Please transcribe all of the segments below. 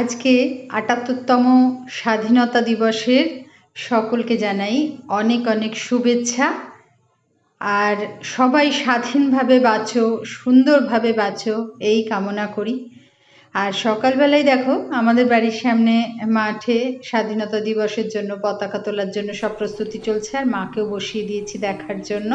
আজকে আটাত্তরতম স্বাধীনতা দিবসের সকলকে জানাই অনেক অনেক শুভেচ্ছা। আর সবাই স্বাধীনভাবে বাঁচো, সুন্দরভাবে বাঁচো, এই কামনা করি। আর সকালবেলায় দেখো, আমাদের বাড়ির সামনে মাঠে স্বাধীনতা দিবসের জন্য পতাকা তোলার জন্য সব প্রস্তুতি চলছে, আর মাকেও বসিয়ে দিয়েছি দেখার জন্য।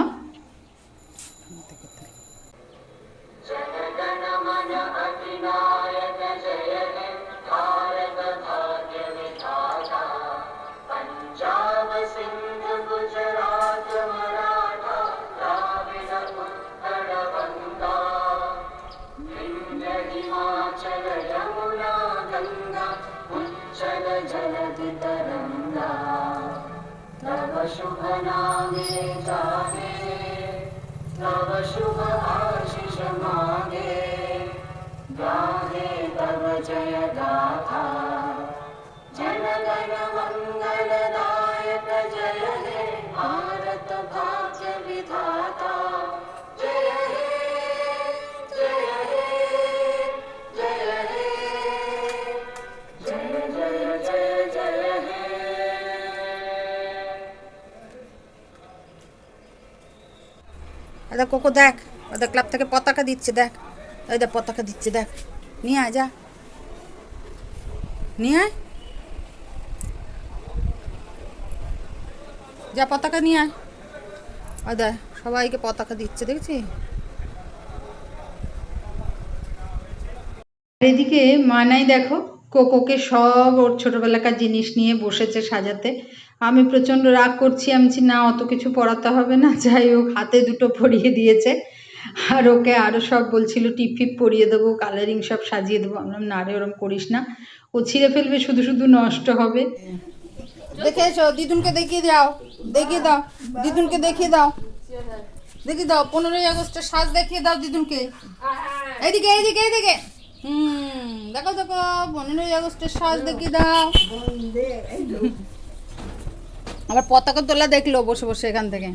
जलदितरङ्गा तव शुभ आशिषमा। দাদা কোকো দেখ। ওদের ক্লাব থেকে পতাকা দিচ্ছে, দেখ। ওই দেখ, পতাকা দিচ্ছে, দেখ। নিয়ে আয়, যা। নিয়ে আয়। যা, পতাকা নিয়ে আয়। ওই দেখ, সবাইকে পতাকা দিচ্ছে, দেখছি? এদিকে মানাই দেখো, কোকোকে সব ওর ছোটবেলাকার জিনিস নিয়ে বসেছে সাজাতে। আমি প্রচণ্ড রাগ করছি, আমি না, অত কিছু পড়াতে হবে না। যাই হোক, হাতে দুটো পরিয়ে দিয়েছে। আর ওকে আরও সব বলছিল, টিপ ফিপ পরিয়ে দেবো, কালারিং সব সাজিয়ে দেবো। আমি না রে, ওরম করিস না। ও ছিঁড়ে ফেলবে, শুধু শুধু নষ্ট হবে। দেখে এসো দিদুনকে দেখিয়ে দাও। দেখিয়ে দাও। দিদুনকে দেখিয়ে দাও। দেখিয়ে দাও। পনেরোই আগস্টের সাজ দেখিয়ে দাও দিদুনকে। এইদিকে এইদিকে এইদিকে। হুম, দেখো দেখো। পনেরোই আগস্টের সাজ দেখিয়ে দাও। আবার পতাকা তোলা দেখল বসে বসে এখান থেকে।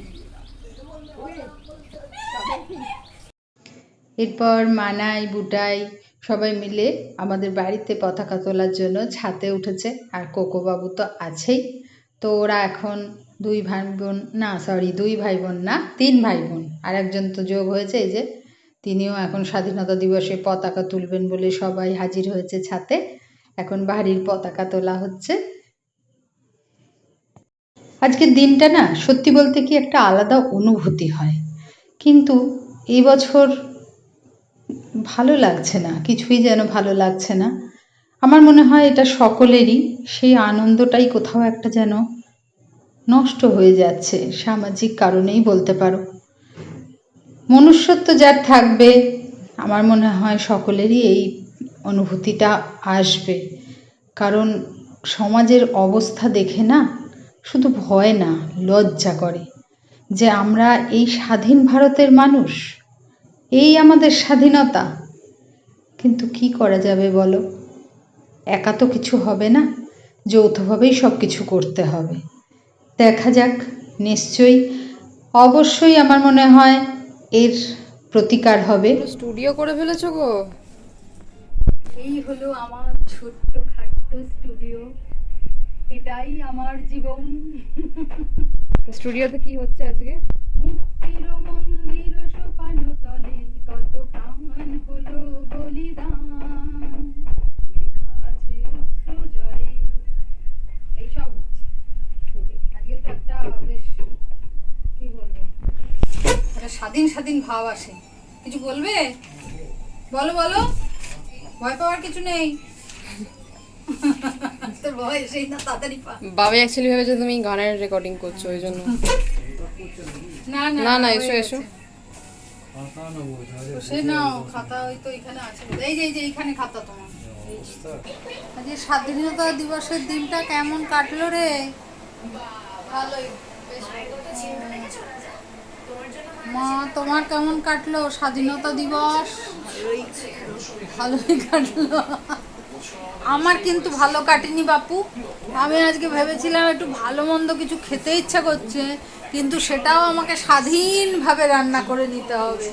এরপর মানাই, বুটাই সবাই মিলে আমাদের বাড়িতে পতাকা তোলার জন্য ছাতে উঠেছে আর কোকো বাবু তো আছেই। তো ওরা এখন দুই ভাই বোন না সরি দুই ভাই বোন না, তিন ভাই বোন আর একজন তো যোগ হয়েছে, এই যে তিনিও এখন স্বাধীনতা দিবসে পতাকা তুলবেন বলে সবাই হাজির হয়েছে ছাতে। এখন বাড়ির পতাকা তোলা হচ্ছে। আজকের দিনটা না সত্যি বলতে কি একটা আলাদা অনুভূতি হয়। কিন্তু এই বছর ভালো লাগছে না, কিছুই যেন ভালো লাগছে না। আমার মনে হয় এটা সকলেরই সেই আনন্দটাই কোথাও একটা যেন নষ্ট হয়ে যাচ্ছে, সামাজিক কারণেই বলতে পারো। মনুষ্যত্ব যার থাকবে, আমার মনে হয় সকলেরই এই অনুভূতিটা আসবে। কারণ সমাজের অবস্থা দেখে না শুধু ভয় না লজ্জা করে যে আমরা এই স্বাধীন ভারতের মানুষ। এই আমাদের স্বাধীনতা। কিন্তু কি করা যাবে বলো? একা তো কিছু হবে না যৌথভাবেই সব কিছু করতে হবে। দেখা যাক নিশ্চয়ই অবশ্যই আমার মনে হয় এর প্রতিকার হবে। স্টুডিও করে ফেলেছো গো? এই হলো আমার ছোট্ট এটাই আমার জীবন। স্টুডিওতে কি হচ্ছে আজকে? মুক্তির মন্দির সোপান তলে কত প্রাণ হলো বলিদান। লেখা আছে জলে। এইসব হচ্ছে। আজকে তো একটা বেশ কি বলব? একটা স্বাধীন স্বাধীন ভাব আসে। কিছু বলবে? বলো বলো। ভয় পাওয়ার কিছু নেই। তোর না তাড়াতাড়ি পা। বাবা অ্যাকচুয়ালি ভেবেছে তুমি গানের রেকর্ডিং করছ ওই জন্য। না না না এসো এসো। সে নাও খাতা ওই তো এখানে আছে এই যে এই যে এইখানে খাতা তোমার। স্বাধীনতা দিবসের দিনটা কেমন কাটলো রে? ভালোই মা তোমার কেমন কাটলো স্বাধীনতা দিবস? ভালোই কাটলো। আমার কিন্তু ভালো কাটেনি বাপু। আমি আজকে ভেবেছিলাম একটু ভালো মন্দ কিছু খেতে ইচ্ছা করছে, কিন্তু সেটাও আমাকে স্বাধীনভাবে রান্না করে নিতে হবে।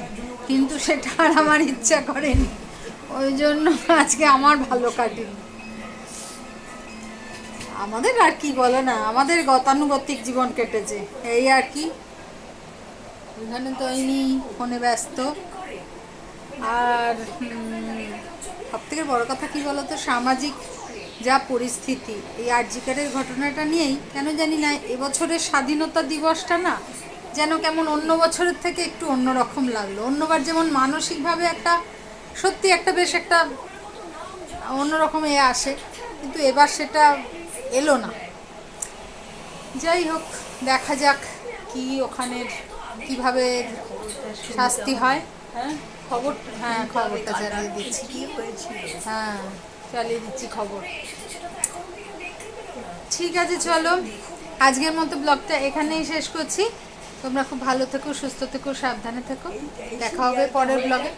কিন্তু সেটা আর আমার ইচ্ছা করেনি। ওই জন্য আজকে আমার ভালো কাটেনি। আমাদের আর কি বলে না, আমাদের গতানুগতিক জীবন কেটেছে। এই আর কি। ওইখানে তো ইনি ফোনে ব্যস্ত। আর সব থেকে বড় কথা কি বলতো? সামাজিক যা পরিস্থিতি, এই আর্জিকারের ঘটনাটা নিয়েই কেন জানি না, এবছরের স্বাধীনতা দিবসটা না যেন কেমন অন্য বছরের থেকে একটু অন্যরকম লাগল। অন্যবার যেমন মানসিকভাবে একটা, সত্যি একটা বেশ একটা অন্যরকম এ আসে, কিন্তু এবার সেটা এলো না। যাই হোক, দেখা যাক কি ওখানের, কীভাবে শাস্তি হয়। হ্যাঁ? খবর হ্যাঁ খবরটা চালিয়ে দিচ্ছি। কি হয়েছিল? হ্যাঁ চালিয়ে দিচ্ছি খবর। ঠিক আছে চলো। আজকের মতো ব্লগটা এখানেই শেষ করছি। তোমরা খুব ভালো থেকো সুস্থ থেকো সাবধানে থেকো। দেখা হবে পরের ব্লগে।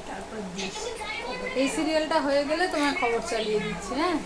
এই সিরিয়ালটা হয়ে গেলে তোমার খবর চালিয়ে দিচ্ছি হ্যাঁ?